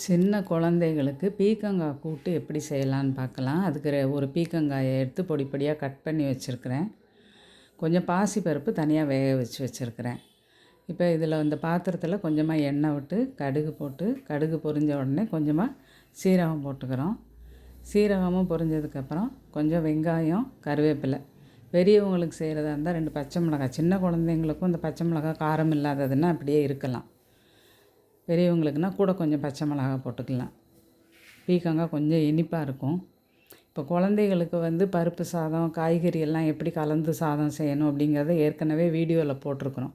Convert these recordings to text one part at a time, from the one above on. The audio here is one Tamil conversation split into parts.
சின்ன குழந்தைகளுக்கு பீக்கங்காய் கூட்டு எப்படி செய்யலான்னு பார்க்கலாம். அதுக்கு ஒரு பீக்கங்காயை எடுத்து பொடி பொடியாக கட் பண்ணி வச்சுருக்கிறேன். கொஞ்சம் பாசிப்பருப்பு தனியாக வேக வச்சு வச்சுருக்கிறேன். இப்போ இதில் இந்த பாத்திரத்தில் கொஞ்சமாக எண்ணெய் விட்டு கடுகு போட்டு கடுகு பொரிஞ்ச உடனே கொஞ்சமாக சீரகம் போட்டுக்கிறோம். சீரகமும் பொரிஞ்சதுக்கப்புறம் கொஞ்சம் வெங்காயம் கருவேப்பிலை. பெரியவங்களுக்கு செய்கிறதா இருந்தால் ரெண்டு பச்சை மிளகாய் சின்ன குழந்தைங்களுக்கும் இந்த பச்சை மிளகாய் காரம் இல்லாததுன்னா அப்படியே இருக்கலாம். பெரியவங்களுக்குனா கூட கொஞ்சம் பச்சை மிளகா போட்டுக்கலாம். பீக்கங்காய் கொஞ்சம் இனிப்பாக இருக்கும். இப்போ குழந்தைகளுக்கு வந்து பருப்பு சாதம் காய்கறி எல்லாம் எப்படி கலந்து சாதம் செய்யணும் அப்படிங்கிறத ஏற்கனவே வீடியோவில் போட்டிருக்கிறோம்.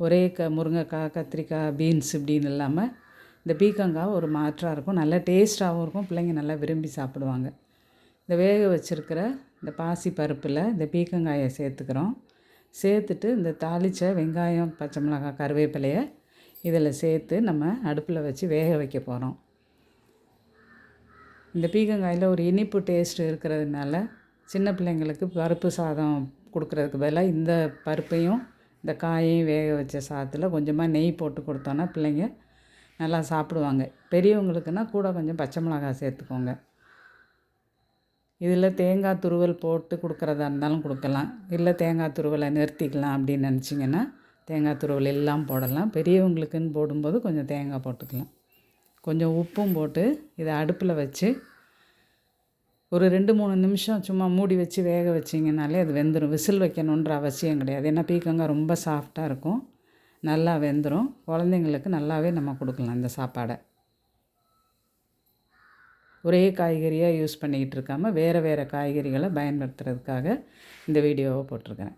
ஒரே க முருங்கைக்காய் கத்திரிக்காய் பீன்ஸ் இப்படின்னு இல்லாமல் இந்த பீக்கங்காய் ஒரு மாற்றாக இருக்கும். நல்ல டேஸ்ட்டாகவும் இருக்கும். பிள்ளைங்க நல்லா விரும்பி சாப்பிடுவாங்க. இந்த வேக வச்சுருக்கிற இந்த பாசி பருப்பில் இந்த பீக்கங்காயை சேர்த்துக்கிறோம். சேர்த்துட்டு இந்த தாளித்த வெங்காயம் பச்சை மிளகாய் கருவேப்பிலையை இதில் சேர்த்து நம்ம அடுப்பில் வச்சு வேக வைக்க போகிறோம். இந்த பீக்கங்காயில் ஒரு இனிப்பு டேஸ்ட் இருக்கிறதுனால சின்ன பிள்ளைங்களுக்கு பருப்பு சாதம் கொடுக்குறதுக்கு பதிலாக இந்த பருப்பையும் இந்த காயையும் வேக வச்ச சாதத்தில் கொஞ்சமாக நெய் போட்டு கொடுத்தோன்னா பிள்ளைங்க நல்லா சாப்பிடுவாங்க. பெரியவங்களுக்குன்னா கூட கொஞ்சம் பச்சை மிளகாய் சேர்த்துக்கோங்க. இதில் தேங்காய் துருவல் போட்டு கொடுக்குறதா இருந்தாலும் கொடுக்கலாம். இல்லை தேங்காய் துருவலை நிறுத்திக்கலாம் அப்படின்னு நினச்சிங்கன்னா தேங்காய் துருவல் எல்லாம் போடலாம். பெரியவங்களுக்குன்னு போடும்போது கொஞ்சம் தேங்காய் போட்டுக்கலாம். கொஞ்சம் உப்பும் போட்டு இதை அடுப்பில் வச்சு ஒரு ரெண்டு மூணு நிமிஷம் சும்மா மூடி வச்சு வேக வச்சிங்கனாலே அது வெந்துடும் விசில் வைக்கணுன்ற அவசியம் கிடையாது. ஏன்னா பீக்கங்காய் ரொம்ப சாஃப்டாக இருக்கும். நல்லா வெந்துடும் குழந்தைங்களுக்கு நல்லாவே நம்ம கொடுக்கலாம் இந்த சாப்பாடை. ஒரே காய்கறியாக யூஸ் பண்ணிக்கிட்டு இருக்காமல் வேறு வேறு காய்கறிகளை பயன்படுத்துறதுக்காக இந்த வீடியோவை போட்டிருக்கிறேன்.